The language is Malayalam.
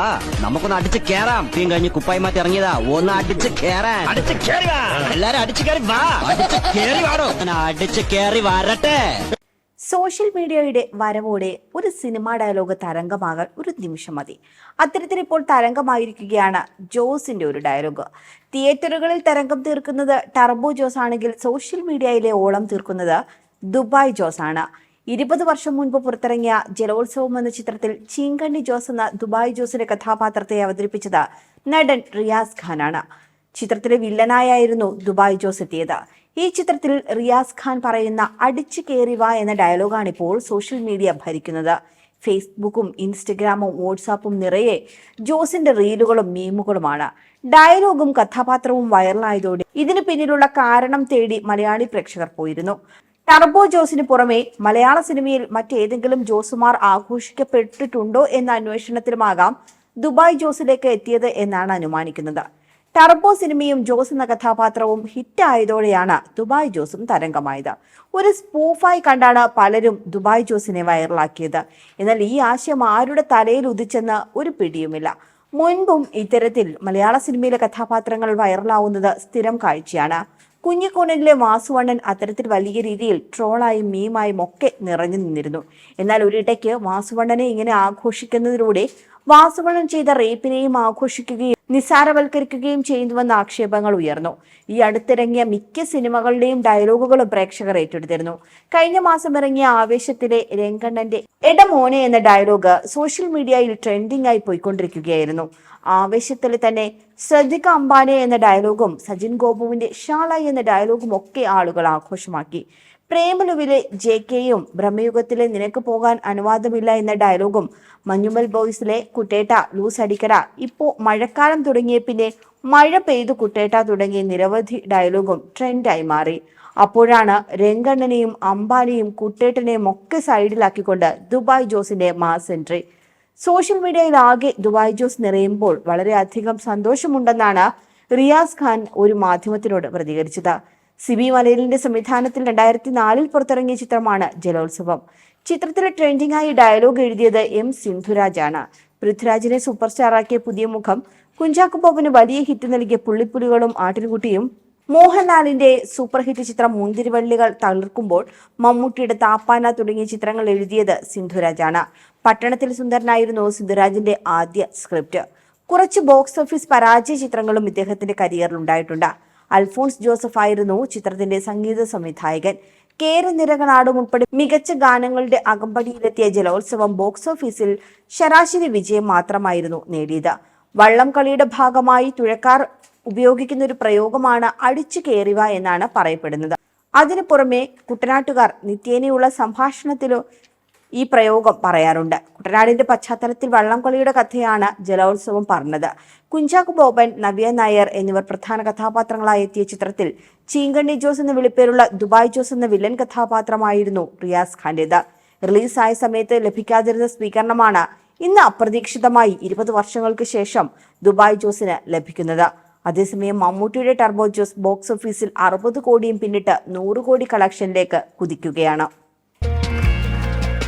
ആ നമുക്കൊന്ന് അടിച്ച് കേറാം. തീം കഴിഞ്ഞ് കുപ്പായി മാറ്റി ഇറങ്ങിയതാ. ഒന്ന് അടിച്ച് കേറാൻ. അടിച്ച് കേറി വാ എല്ലാരും അടിച്ച് കേറി വാ. അടിച്ച് കേറി വാടോ. അടിച്ച് കേറി വരട്ടെ. സോഷ്യൽ മീഡിയയുടെ വരവോടെ ഒരു സിനിമാ ഡയലോഗ് തരംഗമാകാൻ ഒരു നിമിഷം മതി. അത്തരത്തിൽ ഇപ്പോൾ തരംഗമായിരിക്കുകയാണ് ജോസിന്റെ ഒരു ഡയലോഗ്. തിയേറ്ററുകളിൽ തരംഗം തീർക്കുന്നത് ടർബോ ജോസ് ആണെങ്കിൽ സോഷ്യൽ മീഡിയയിലെ ഓളം തീർക്കുന്നത് ദുബായ് ജോസ് ആണ് ഇരുപത് വർഷം മുൻപ് പുറത്തിറങ്ങിയ ജലോത്സവം എന്ന ചിത്രത്തിൽ ചീങ്കണ്ണി ജോസ് എന്ന ദുബായ് ജോസിന്റെ കഥാപാത്രത്തെ അവതരിപ്പിച്ചത് നടൻ റിയാസ് ഖാനാണ്. ചിത്രത്തിലെ വില്ലനായായിരുന്നു ദുബായ് ജോസ് എത്തിയത്. ഈ ചിത്രത്തിൽ റിയാസ് ഖാൻ പറയുന്ന അടിച്ചു കയറി വാ എന്ന ഡയലോഗാണ് ഇപ്പോൾ സോഷ്യൽ മീഡിയ ഭരിക്കുന്നത്. ഫേസ്ബുക്കും ഇൻസ്റ്റഗ്രാമും വാട്സാപ്പും നിറയെ ജോസിന്റെ റീലുകളും മീമുകളുമാണ്. ഡയലോഗും കഥാപാത്രവും വൈറലായതോടെ ഇതിന് പിന്നിലുള്ള കാരണം തേടി മലയാളി പ്രേക്ഷകർ പോയിരുന്നു. ടർബോ ജോസിന് പുറമെ മലയാള സിനിമയിൽ മറ്റേതെങ്കിലും ജോസുമാർ ആഘോഷിക്കപ്പെട്ടിട്ടുണ്ടോ എന്ന അന്വേഷണത്തിലുമാകാം ദുബായ് ജോസിലേക്ക് എത്തിയത് എന്നാണ് അനുമാനിക്കുന്നത്. ടർബോ സിനിമയും ജോസ് എന്ന കഥാപാത്രവും ഹിറ്റ് ആയതോടെയാണ് ദുബായ് ജോസും തരംഗമായത്. ഒരു സ്പൂഫായി കണ്ടാണ് പലരും ദുബായ് ജോസിനെ വൈറലാക്കിയത്. എന്നാൽ ഈ ആശയം ആരുടെ തലയിൽ ഉദിച്ചെന്ന് ഒരു പിടിയുമില്ല. മുൻപും ഇത്തരത്തിൽ മലയാള സിനിമയിലെ കഥാപാത്രങ്ങൾ വൈറലാവുന്നത് സ്ഥിരം കാഴ്ചയാണ്. കുഞ്ഞിക്കോണിലെ വാസുവണ്ണൻ അത്തരത്തിൽ വലിയ രീതിയിൽ ട്രോളായും മീമായും ഒക്കെ നിറഞ്ഞു നിന്നിരുന്നു. എന്നാൽ ഒരിടയ്ക്ക് വാസുവണ്ണനെ ഇങ്ങനെ ആഘോഷിക്കുന്നതിലൂടെ വാസുവണ്ണൻ ചെയ്ത റേപ്പിനെയും ആഘോഷിക്കുകയും നിസ്സാരവൽക്കരിക്കുകയും ചെയ്യുന്നുവെന്ന ആക്ഷേപങ്ങൾ ഉയർന്നു. ഈ അടുത്തിറങ്ങിയ മിക്ക സിനിമകളുടെയും ഡയലോഗുകളും പ്രേക്ഷകർ ഏറ്റെടുത്തിരുന്നു. കഴിഞ്ഞ മാസം ഇറങ്ങിയ ആവേശത്തിലെ രംഗണ്ണന്റെ എടമോനെ എന്ന ഡയലോഗ് സോഷ്യൽ മീഡിയയിൽ ട്രെൻഡിംഗ് ആയി പോയിക്കൊണ്ടിരിക്കുകയായിരുന്നു. ആവേശത്തിൽ തന്നെ ശ്രദ്ധിക്ക അംബാനെ എന്ന ഡയലോഗും സജിൻ ഗോപുവിന്റെ ഷാളായി എന്ന ഡയലോഗും ഒക്കെ ആളുകൾ ആഘോഷമാക്കി. പ്രേമലുവിലെ ജെ കെയും ബ്രഹ്മയുഗത്തിലെ നിനക്ക് പോകാൻ അനുവാദമില്ല എന്ന ഡയലോഗും മഞ്ഞുമൽ ബോയ്സിലെ കുട്ടേട്ട ലൂസ് അടിക്കട ഇപ്പോ മഴക്കാലം തുടങ്ങിയ പിന്നെ മഴ പെയ്തു കുട്ടേട്ട തുടങ്ങിയ നിരവധി ഡയലോഗും ട്രെൻഡായി മാറി. അപ്പോഴാണ് രംഗണ്ണനെയും അംബാനിയും കുട്ടേട്ടനെയും ഒക്കെ സൈഡിലാക്കിക്കൊണ്ട് ദുബായ് ജോസിന്റെ മാസ് എൻട്രി. സോഷ്യൽ മീഡിയയിൽ ആകെ ദുബായ് ജോസ് നിറയുമ്പോൾ വളരെയധികം സന്തോഷമുണ്ടെന്നാണ് റിയാസ് ഖാൻ ഒരു മാധ്യമത്തിനോട് പ്രതികരിച്ചത്. സിബി മലയിലിന്റെ സംവിധാനത്തിൽ രണ്ടായിരത്തി നാലിൽ പുറത്തിറങ്ങിയ ചിത്രമാണ് ജലോത്സവം. ചിത്രത്തിലെ ട്രെൻഡിംഗ് ആയി ഡയലോഗ് എഴുതിയത് എം സിന്ധുരാജാണ്. പൃഥ്വിരാജിനെ സൂപ്പർ സ്റ്റാറാക്കിയ പുതിയ മുഖം കുഞ്ചാക്കു വലിയ ഹിറ്റ് നൽകിയ പുള്ളിപ്പുലികളും ആട്ടിൻകുട്ടിയും മോഹൻലാലിന്റെ സൂപ്പർ ഹിറ്റ് ചിത്രം മുന്തിരിവള്ളികൾ തളിർക്കുമ്പോൾ മമ്മൂട്ടിയുടെ താപ്പാന തുടങ്ങിയ ചിത്രങ്ങൾ എഴുതിയത് സിന്ധുരാജാണ്. പട്ടണത്തിൽ സുന്ദരനായിരുന്നു സിന്ധുരാജിന്റെ ആദ്യ സ്ക്രിപ്റ്റ്. കുറച്ച് ബോക്സ് ഓഫീസ് പരാജയ ചിത്രങ്ങളും ഇദ്ദേഹത്തിന്റെ കരിയറിൽ ഉണ്ടായിട്ടുണ്ട് അൽഫോൺസ് ജോസഫ് ആയിരുന്നു ചിത്രത്തിന്റെ സംഗീത സംവിധായകൻ. കേരനിരകനാടും ഉൾപ്പെടെ മികച്ച ഗാനങ്ങളുടെ അകമ്പടിയിലെത്തിയ ജലോത്സവം ബോക്സ് ഓഫീസിൽ ശരാശരി വിജയം മാത്രമായിരുന്നു നേടിയത്. വള്ളം കളിയുടെ ഭാഗമായി തുഴക്കാർ ഉപയോഗിക്കുന്ന ഒരു പ്രയോഗമാണ് അടിച്ചു കയറിവ എന്നാണ് പറയപ്പെടുന്നത്. അതിനു പുറമെ കുട്ടനാട്ടുകാർ നിത്യേനയുള്ള സംഭാഷണത്തിലോ ഈ പ്രയോഗം പറയാറുണ്ട്. കുട്ടനാടിന്റെ പശ്ചാത്തലത്തിൽ വള്ളംകളിയുടെ കഥയാണ് ജലോത്സവം പറഞ്ഞത്. കുഞ്ചാക്കു ബോബൻ നവ്യ നായർ എന്നിവർ പ്രധാന കഥാപാത്രങ്ങളായി എത്തിയ ചിത്രത്തിൽ ചീങ്കണ്ണി ജോസ് എന്ന വിളിപ്പേരുള്ള ദുബായ് ജോസ് എന്ന വില്ലൻ കഥാപാത്രമായിരുന്നു റിയാസ് ഖാന്റേത്. റിലീസായ സമയത്ത് ലഭിക്കാതിരുന്ന സ്വീകരണമാണ് ഇന്ന് അപ്രതീക്ഷിതമായി ഇരുപത് വർഷങ്ങൾക്ക് ശേഷം ദുബായ് ജോസിന് ലഭിക്കുന്നത്. അതേസമയം മമ്മൂട്ടിയുടെ ടർബോ ജോസ് ബോക്സ് ഓഫീസിൽ അറുപത് കോടിയും പിന്നിട്ട് നൂറ് കോടി കളക്ഷനിലേക്ക് കുതിക്കുകയാണ്.